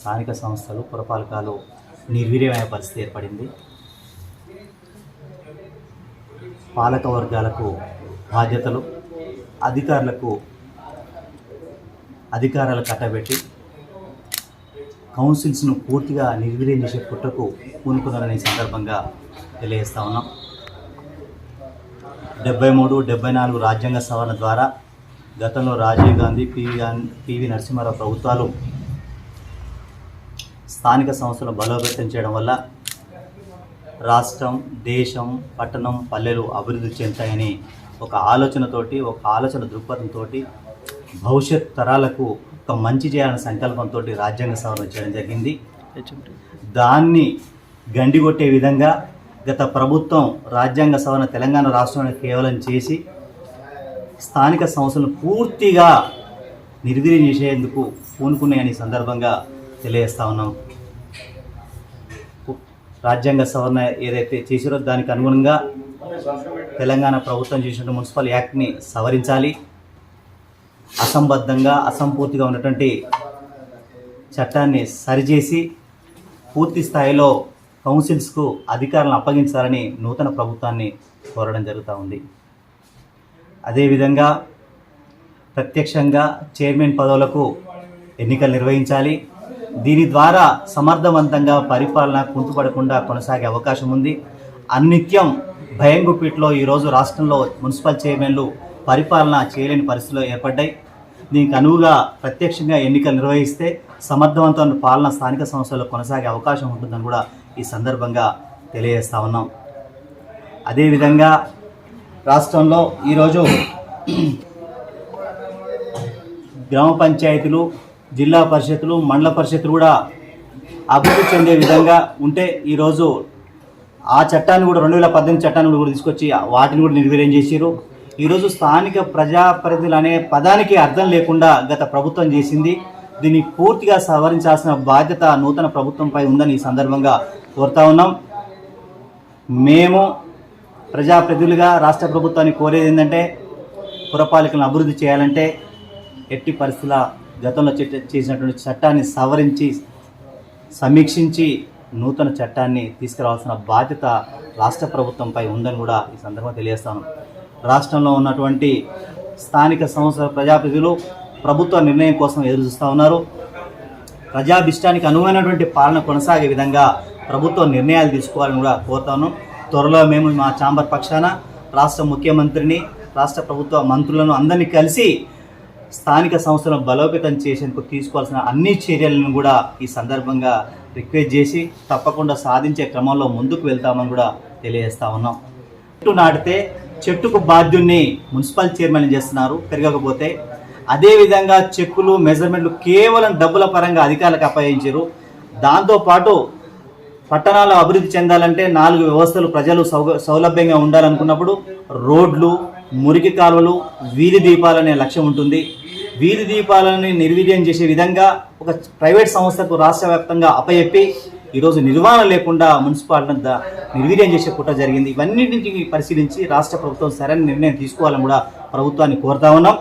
స్థానిక సంస్థలు పురపాలకాలు నిర్వీర్యమైన పరిస్థితి ఏర్పడింది. పాలక వర్గాలకు బాధ్యతలు అధికారులకు అధికారాలు కట్టబెట్టి కౌన్సిల్స్ను పూర్తిగా నిర్వీర్యం చేసే కుట్రకు పూనుకున్నారనే సందర్భంగా తెలియజేస్తా ఉన్నాం. డెబ్బై మూడు డెబ్బై నాలుగు రాజ్యాంగ సవరణ ద్వారా గతంలో రాజీవ్ గాంధీ పివి గాంధీ పివి నరసింహారావు ప్రభుత్వాలు స్థానిక సంస్థలను బలోపేతం చేయడం వల్ల రాష్ట్రం దేశం పట్టణం పల్లెలు అభివృద్ధి చెందుతాయని ఒక ఆలోచనతోటి ఒక ఆలోచన దృక్పథంతో భవిష్యత్ తరాలకు ఒక మంచి చేయాలనే సంకల్పంతో రాజ్యాంగ సవరణ చేయడం జరిగింది. దాన్ని గండిగొట్టే విధంగా గత ప్రభుత్వం రాజ్యాంగ సవరణ తెలంగాణ రాష్ట్రంలో కేవలం చేసి స్థానిక సంస్థలను పూర్తిగా నిర్వీర్యం చేసేందుకు పూనుకున్నాయని సందర్భంగా తెలియజేస్తా ఉన్నాం. రాజ్యాంగ సవరణ ఏదైతే చేసిరో దానికి అనుగుణంగా తెలంగాణ ప్రభుత్వం చేసిన మున్సిపల్ యాక్ట్ని సవరించాలి. అసంబద్ధంగా అసంపూర్తిగా ఉన్నటువంటి చట్టాన్ని సరిచేసి పూర్తి స్థాయిలో కౌన్సిల్స్కు అధికారులను అప్పగించాలని నూతన ప్రభుత్వాన్ని కోరడం జరుగుతూ ఉంది. అదేవిధంగా ప్రత్యక్షంగా చైర్మన్ పదవులకు ఎన్నికలు నిర్వహించాలి. దీని ద్వారా సమర్థవంతంగా పరిపాలన కుంటుపడకుండా కొనసాగే అవకాశం ఉంది. అన్నిత్యం భయం గుప్పిట్లో ఈరోజు రాష్ట్రంలో మున్సిపల్ చైర్మన్లు పరిపాలన చేయలేని పరిస్థితులు ఏర్పడ్డాయి. దీనికి అనువుగా ప్రత్యక్షంగా ఎన్నికలు నిర్వహిస్తే సమర్థవంతమైన పాలన స్థానిక సంస్థల్లో కొనసాగే అవకాశం ఉంటుందని కూడా ఈ సందర్భంగా తెలియజేస్తా ఉన్నాం. అదేవిధంగా రాష్ట్రంలో ఈరోజు గ్రామ పంచాయతీలు జిల్లా పరిషత్లు మండల పరిషత్లు కూడా అభివృద్ధి చెందే విధంగా ఉంటే ఈరోజు ఆ చట్టాన్ని కూడా రెండు వేల పద్దెనిమిది చట్టాన్ని కూడా తీసుకొచ్చి వాటిని కూడా నిర్వీర్యం చేశారు ఈరోజు స్థానిక ప్రజాప్రతినిధులు అనే పదానికి అర్థం లేకుండా గత ప్రభుత్వం చేసింది. దీన్ని పూర్తిగా సవరించాల్సిన బాధ్యత నూతన ప్రభుత్వంపై ఉందని ఈ సందర్భంగా కోరుతా ఉన్నాం. మేము ప్రజాప్రతినిధులుగా రాష్ట్ర ప్రభుత్వాన్ని కోరేది ఏంటంటే పురపాలికలను అభివృద్ధి చేయాలంటే ఎట్టి పరిస్థితుల గతంలో చేసినటువంటి చట్టాన్ని సవరించి సమీక్షించి నూతన చట్టాన్ని తీసుకురావాల్సిన బాధ్యత రాష్ట్ర ప్రభుత్వంపై ఉందని కూడా ఈ సందర్భంగా తెలియజేస్తాను. రాష్ట్రంలో ఉన్నటువంటి స్థానిక సంస్థల ప్రజాప్రతినిధులు ప్రభుత్వ నిర్ణయం కోసం ఎదురు చూస్తూ ఉన్నారు. ప్రజాభిష్టానికి అనువైనటువంటి పాలన కొనసాగే విధంగా ప్రభుత్వం నిర్ణయాలు తీసుకోవాలని కూడా కోరుతాను త్వరలో మేము మా చాంబర్ పక్షాన రాష్ట్ర ముఖ్యమంత్రిని రాష్ట్ర ప్రభుత్వ మంత్రులను అందరినీ కలిసి స్థానిక సంస్థలను బలోపేతం చేసేందుకు తీసుకోవాల్సిన అన్ని చర్యలను కూడా ఈ సందర్భంగా రిక్వెస్ట్ చేసి తప్పకుండా సాధించే క్రమంలో ముందుకు వెళ్తామని కూడా తెలియజేస్తా ఉన్నాం. చెట్టు నాటితే చెట్టుకు బాధ్యుణ్ణి మున్సిపల్ చైర్మన్ చేస్తున్నారు. పెరగకపోతే అదేవిధంగా చెక్కులు మెజర్మెంట్లు కేవలం డబ్బుల పరంగా అధికారులకు అప్పగించారు. దాంతోపాటు పట్టణాలు అభివృద్ధి చెందాలంటే నాలుగు వ్యవస్థలు ప్రజలు సౌ సౌలభ్యంగా ఉండాలనుకున్నప్పుడు రోడ్లు మురికి కాలువలు వీధి దీపాలనే లక్ష్యం ఉంటుంది. వీధి దీపాలని నిర్వీర్యం చేసే విధంగా ఒక ప్రైవేట్ సంస్థకు రాష్ట్ర వ్యాప్తంగా అప్పయెప్పి ఈరోజు నిర్వహణ లేకుండా మున్సిపాలిటీ ద- నిర్వీర్యం చేసే కుట్ర జరిగింది. ఇవన్నింటిని పరిశీలించి రాష్ట్ర ప్రభుత్వం సరైన నిర్ణయం తీసుకోవాలని కూడా ప్రభుత్వాన్ని కోరుతా ఉన్నాం.